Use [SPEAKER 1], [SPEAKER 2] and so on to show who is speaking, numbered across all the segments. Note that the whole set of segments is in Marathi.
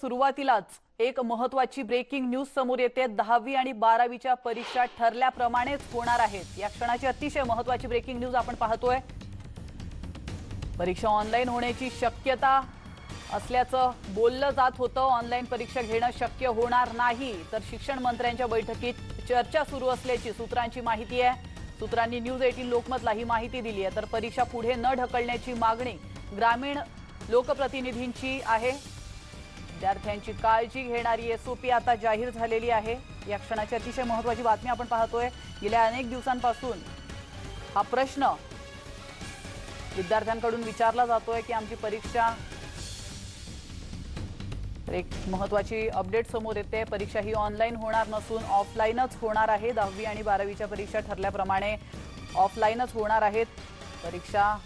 [SPEAKER 1] सुरुवातीलाच एक महत्वाची ब्रेकिंग न्यूज समोर येते. दहावी आणि बारावीच्या परीक्षा ठरल्याप्रमाणेच होणार आहेत. या क्षणाची अतिशय महत्वाची ब्रेकिंग न्यूज आपण पाहतोय. परीक्षा ऑनलाईन होण्याची शक्यता असल्याचं बोललं जात होतं. ऑनलाईन परीक्षा घेणं शक्य होणार नाही. तर शिक्षण मंत्र्यांच्या बैठकीत चर्चा सुरू असल्याची सूत्रांची माहिती आहे. सूत्रांनी न्यूज एटीन लोकमतला ही माहिती दिली आहे. तर परीक्षा पुढे न ढकलण्याची मागणी ग्रामीण लोकप्रतिनिधींची आहे. विद्यार्थ्यांची काळजी घेणारी एसओपी आता जाहीर झालेली आहे. या क्षणाची अतिशय महत्वाची बातमी आपण पाहतोय. गेल्या अनेक दिवसांपासून हा प्रश्न विद्यार्थ्यांकडून विचारला जातोय की आमची परीक्षा एक महत्वाची अपडेट समोर येते. परीक्षा ही ऑनलाईन होणार नसून ऑफलाईनच होणार आहे. दहावी आणि बारावीच्या परीक्षा ठरल्याप्रमाणे ऑफलाईनच होणार आहेत. परीक्षा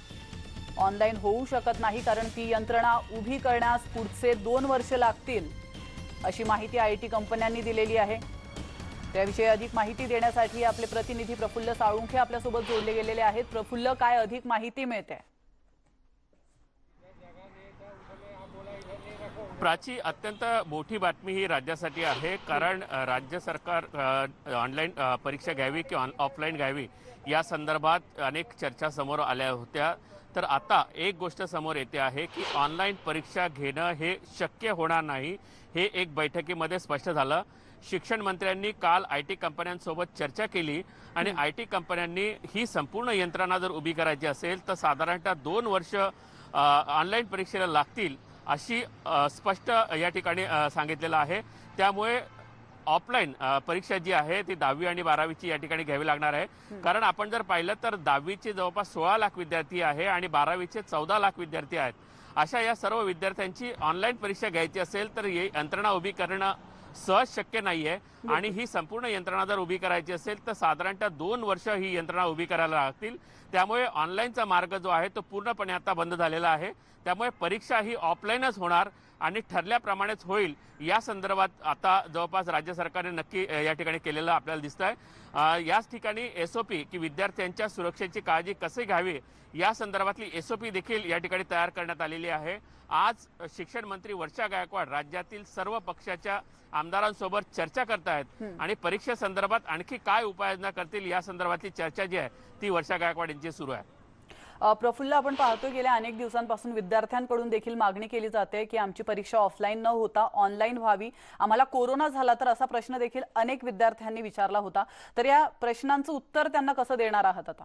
[SPEAKER 1] ऑनलाईन होऊ शकत नाही कारण ती यंत्रणा उभी करण्यास पुढचे दोन वर्ष लागतील अशी माहिती आय टी कंपन्यांनी दिलेली आहे. त्याविषयी अधिक माहिती देण्यासाठी आपले प्रतिनिधी प्रफुल्ल साळुंखे आपल्यासोबत जोडले गेलेले आहेत. प्रफुल्ल काय अधिक माहिती मिळते?
[SPEAKER 2] प्राची अत्यंत मोठी बातमी ही राज्यासाठी आहे. कारण राज्य सरकार ऑनलाईन परीक्षा घ्यावी किंवा ऑफलाईन घ्यावी या संदर्भात अनेक चर्चा समोर आल्या होत्या. तर आता एक गोष्ट समोर येते आहे की ऑनलाईन परीक्षा घेणं हे शक्य होणार नाही हे एक बैठकीमध्ये स्पष्ट झालं. शिक्षण मंत्र्यांनी काल आय टी कंपन्यांसोबत चर्चा केली आणि आय टी कंपन्यांनी ही संपूर्ण यंत्रणा जर उभी करायची असेल तर साधारणतः दोन वर्ष ऑनलाईन परीक्षेला लागतील अशी स्पष्ट या ठिकाणी सांगितलेलं आहे. त्यामुळे ऑफलाईन परीक्षा जी आहे ती दहावी आणि बारावीची या ठिकाणी घ्यावी लागणार आहे. कारण आपण जर पाहिलं तर दहावीचे जवळपास सोळा लाख विद्यार्थी आहे आणि बारावीचे चौदा लाख विद्यार्थी आहेत. अशा या सर्व विद्यार्थ्यांची ऑनलाईन परीक्षा घ्यायची असेल तर ही यंत्रणा उभी करणं सहज शक्य नाहीये. आणि ही संपूर्ण यंत्रणा जर उभी करायची असेल तर साधारणतः दोन वर्ष ही यंत्रणा उभी करायला लागतील. त्यामुळे ऑनलाईनचा मार्ग जो आहे तो पूर्णपणे आता बंद झालेला आहे. त्यामुळे परीक्षा ही ऑफलाईनच होणार आणि ठरल्याप्रमाणेच होईल. या संदर्भात आता जवळपास राज्य सरकारने नक्की या ठिकाणी केलेलं आपल्याला दिसत आहे याच ठिकाणी एसओपी की विद्यार्थ्यांच्या सुरक्षेची काळजी कसे घ्यावी या संदर्भातली एसओपी देखील या ठिकाणी तयार करण्यात आलेली आहे. आज शिक्षण मंत्री वर्षा गायकवाड राज्यातील सर्व पक्षाच्या आमदारांसोबत चर्चा करतात करतायत आणि परीक्षे संदर्भात आणखी काय उपाययोजना करतील या संदर्भातली चर्चा जी आहे ती वर्षा गायकवाड यांची सुरू आहे.
[SPEAKER 1] प्रफुल्ल आपण पाहतोय गेल्या अनेक दिवसांपासून विद्यार्थ्यांकडून देखील मागणी केली जाते की आमची परीक्षा ऑफलाईन न होता ऑनलाईन व्हावी. आम्हाला कोरोना झाला तर असा प्रश्न देखील अनेक विद्यार्थ्यांनी विचारला होता. तर या प्रश्नांचं उत्तर त्यांना कसं देणार आहात आता?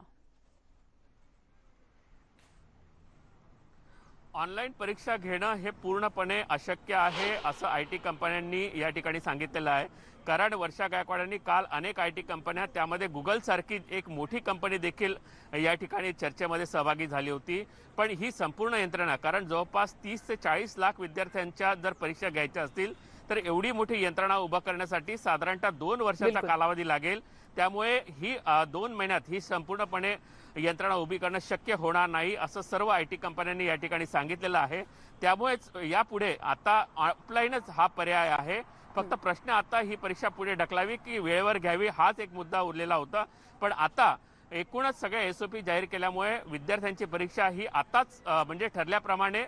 [SPEAKER 2] ऑनलाईन परीक्षा घेणं हे पूर्णपणे अशक्य आहे असं आय टी कंपन्यांनी या ठिकाणी सांगितलेलं आहे. कारण वर्षा गायकवाडांनी काल अनेक आय टी कंपन्या त्यामध्ये गुगलसारखी एक मोठी कंपनी देखील या ठिकाणी चर्चेमध्ये सहभागी झाली होती. पण ही संपूर्ण यंत्रणा कारण जवळपास तीस ते चाळीस लाख विद्यार्थ्यांच्या जर परीक्षा घ्यायच्या असतील तर एवढी मोठी यंत्रणा उभा करण्यासाठी साधारणतः दोन वर्षाचा. कालावधी लागेल. त्यामुळे ही दोन महिन्यात ही संपूर्णपणे यंत्रणा उभी करणं शक्य होणार नाही असं सर्व आय टी कंपन्यांनी या ठिकाणी सांगितलेलं आहे. त्यामुळेच यापुढे आता ऑफलाईनच हा पर्याय आहे. फक्त प्रश्न आता ही परीक्षा पुढे ढकलावी की वेळेवर घ्यावी हाच एक मुद्दा उरलेला होता. पण आता एकूणच सगळ्या एसओपी जाहीर केल्यामुळे विद्यार्थ्यांची परीक्षा ही आताच म्हणजे ठरल्याप्रमाणे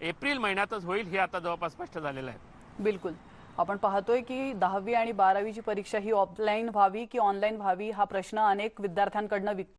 [SPEAKER 2] एप्रिल महिन्यातच होईल हे आता जवळपास स्पष्ट झालेलं आहे.
[SPEAKER 1] बिलकुल. आपण पाहतोय की दहावी आणि बारावीची परीक्षा ही ऑफलाईन व्हावी की ऑनलाईन व्हावी हा प्रश्न अनेक विद्यार्थ्यांकडनं